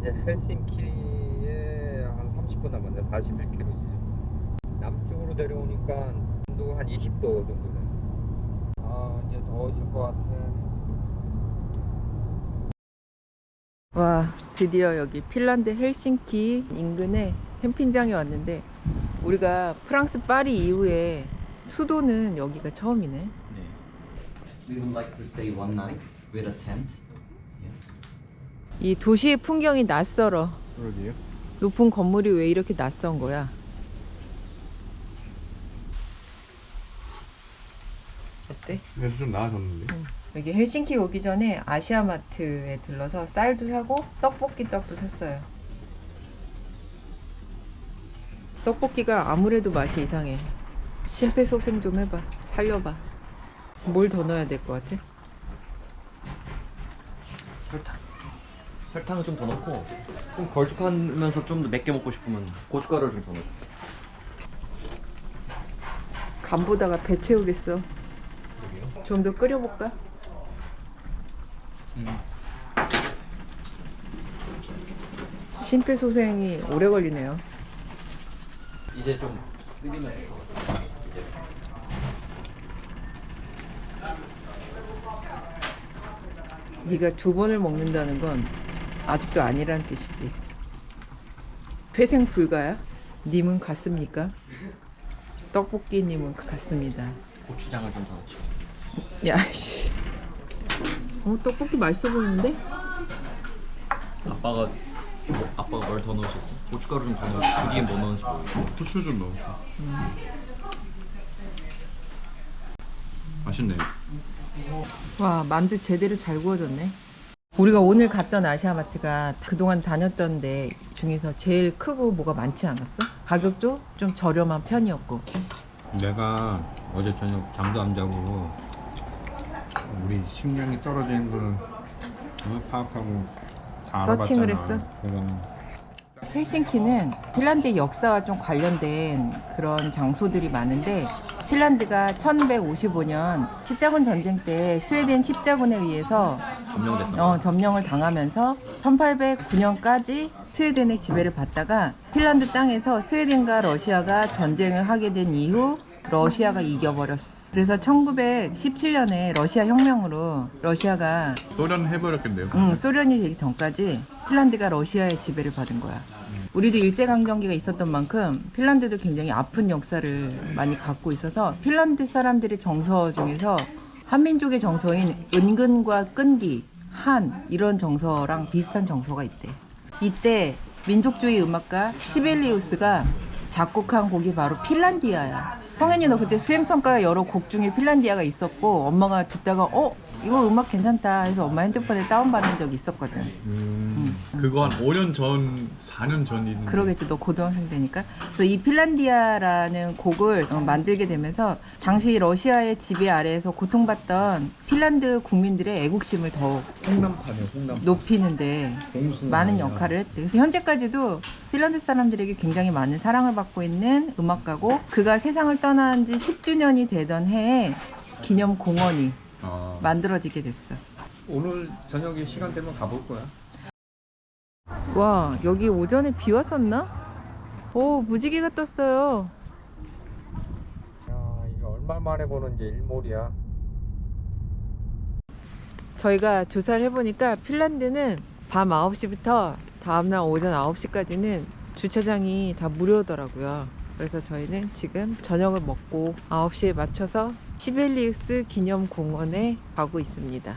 이제 헬싱키에 한 30분 남았네. 41km지 남쪽으로 내려오니까 온도가 한 20도 정도 돼. 아 이제 더워질 것 같아. 와 드디어 여기 핀란드 헬싱키 인근에 캠핑장에 왔는데 우리가 프랑스 파리 이후에 수도는 여기가 처음이네. We would like to stay one night with a tent. 이 도시의 풍경이 낯설어 그러게요 높은 건물이 왜 이렇게 낯선 거야 어때? 그래도 좀 나아졌는데 여기 헬싱키 오기 전에 아시아마트에 들러서 쌀도 사고 떡볶이 떡도 샀어요. 떡볶이가 아무래도 맛이 이상해. 심폐소생 좀 해봐. 살려봐. 뭘 더 넣어야 될 것 같아? 설탕. 설탕을 좀 더 넣고 좀 걸쭉하면서 좀 더 맵게 먹고 싶으면 고춧가루를 좀 더 넣고. 간 보다가 배 채우겠어. 좀 더 끓여볼까? 음. 심폐소생이 오래 걸리네요. 이제 좀 끓이면 될 것 같아. 이제. 네가 두 번을 먹는다는 건 아직도 아니란 뜻이지. 회생 불가야? 님은 같습니까? 떡볶이님은 같습니다. 고추장을 좀더 넣죠. 야, 씨. 어, 떡볶이 맛있어 보이는데? 아빠가 뭐, 아빠가 뭘 더 넣으셨지? 고춧가루 좀 더 넣으시고 그 뒤에 뭐 넣은지 모르겠어. 후추 좀 넣으셔. 맛있네. 와, 만두 제대로 잘 구워졌네. 우리가 오늘 갔던 아시아마트가 그동안 다녔던 데 중에서 제일 크고 뭐가 많지 않았어? 가격도 좀 저렴한 편이었고. 내가 어제 저녁 잠도 안 자고 우리 식량이 떨어지는 거를 어, 파악하고 다 서칭을 알아봤잖아. 했어? 그럼 헬싱키는 핀란드 역사와 좀 관련된 그런 장소들이 많은데 핀란드가 1155년 십자군 전쟁 때 스웨덴 십자군에 의해서 어, 봐. 점령을 당하면서 1809년까지 스웨덴의 지배를 받다가 핀란드 땅에서 스웨덴과 러시아가 전쟁을 하게 된 이후 러시아가 이겨버렸어. 그래서 1917년에 러시아 혁명으로 러시아가 소련 해버렸겠네요. 응, 소련이 되기 전까지 핀란드가 러시아의 지배를 받은 거야. 우리도 일제강점기가 있었던 만큼 핀란드도 굉장히 아픈 역사를 많이 갖고 있어서 핀란드 사람들의 정서 중에서 한민족의 정서인 은근과 끈기, 한 이런 정서랑 비슷한 정서가 있대. 이때 민족주의 음악가 시벨리우스가 작곡한 곡이 바로 핀란디아야. 성현이 너 그때 수행평가 여러 곡 중에 핀란디아가 있었고 엄마가 듣다가 어 이거 음악 괜찮다 해서 엄마 핸드폰에 다운받은 적이 있었거든. 음, 그거 한 5년 전, 4년 전인. 그러겠지 너 고등학생 되니까 그래서 이 핀란디아라는 곡을 어, 만들게 되면서 당시 러시아의 지배 아래에서 고통받던 핀란드 국민들의 애국심을 더욱 홍남파네 홍남. 높이는데 많은 역할을 했대. 그래서 현재까지도 핀란드 사람들에게 굉장히 많은 사랑을 받고 있는 음악가고 그가 세상을 떠난 지 10주년이 되던 해에 기념 공원이 아, 만들어지게 됐어. 오늘 저녁에 시간 되면 가볼 거야. 와 여기 오전에 비 왔었나? 오 무지개가 떴어요. 야 이거 얼마 만에 보는 게 일몰이야. 저희가 조사를 해보니까 핀란드는 밤 9시부터 다음날 오전 9시까지는 주차장이 다 무료더라고요. 그래서 저희는 지금 저녁을 먹고 9시에 맞춰서 시벨리우스 기념공원에 가고 있습니다.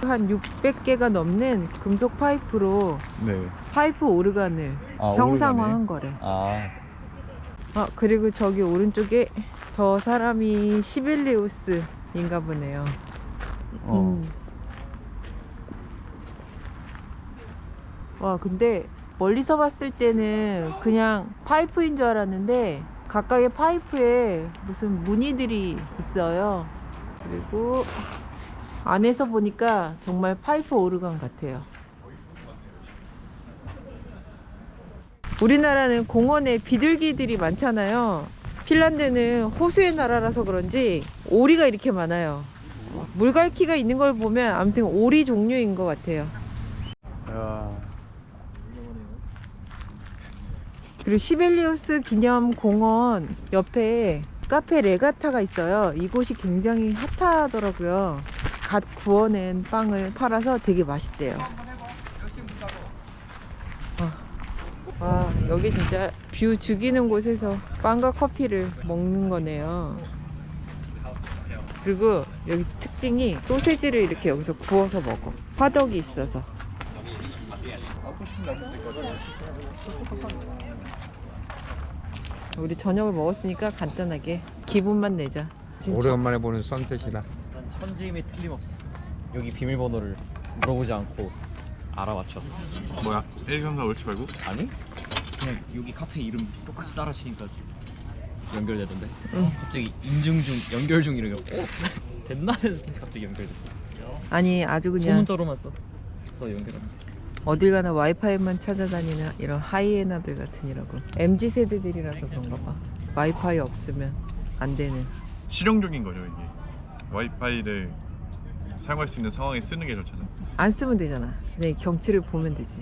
한 600개가 넘는 금속 파이프로 네. 파이프 오르간을 아, 형상화한 거래. 아, 아 그리고 저기 오른쪽에 저 사람이 시벨리우스인가 보네요. 어. 음. 와 근데 멀리서 봤을 때는 그냥 파이프인 줄 알았는데 각각의 파이프에 무슨 무늬들이 있어요. 그리고 안에서 보니까 정말 파이프 오르간 같아요. 우리나라는 공원에 비둘기들이 많잖아요. 핀란드는 호수의 나라라서 그런지 오리가 이렇게 많아요. 물갈퀴가 있는 걸 보면 아무튼 오리 종류인 것 같아요. 그리고 시벨리우스 기념공원 옆에 카페 레가타가 있어요. 이곳이 굉장히 핫하더라고요. 갓 구워낸 빵을 팔아서 되게 맛있대요. 아, 와, 여기 진짜 뷰 죽이는 곳에서 빵과 커피를 먹는 거네요. 그리고 여기 특징이 소세지를 이렇게 여기서 구워서 먹어. 화덕이 있어서. 우리 저녁을 먹었으니까 간단하게 기분만 내자. 오래간만에 보는 선셋이다. 난 천지임이 틀림없어. 여기 비밀번호를 물어보지 않고 알아맞혔어. 뭐야? 1, 3, 4 옳지 말고? 아니? 그냥 여기 카페 이름 똑같이 따라 치니까 연결되던데. 응. 갑자기 인증 중, 연결 중 이러고 어? 됐나 해서 갑자기 연결됐어. 아니 아주 그냥 소문자로만 써. 그래서 연결한. 어딜 가나 와이파이만 찾아다니는 이런 하이에나들 같으니라고. MZ 세대들이라서 그런가 봐. 와이파이 없으면 안 되는. 실용적인 거죠 이게. 와이파이를 사용할 수 있는 상황에 쓰는 게 좋잖아. 안 쓰면 되잖아. 네, 경치를 보면 되지.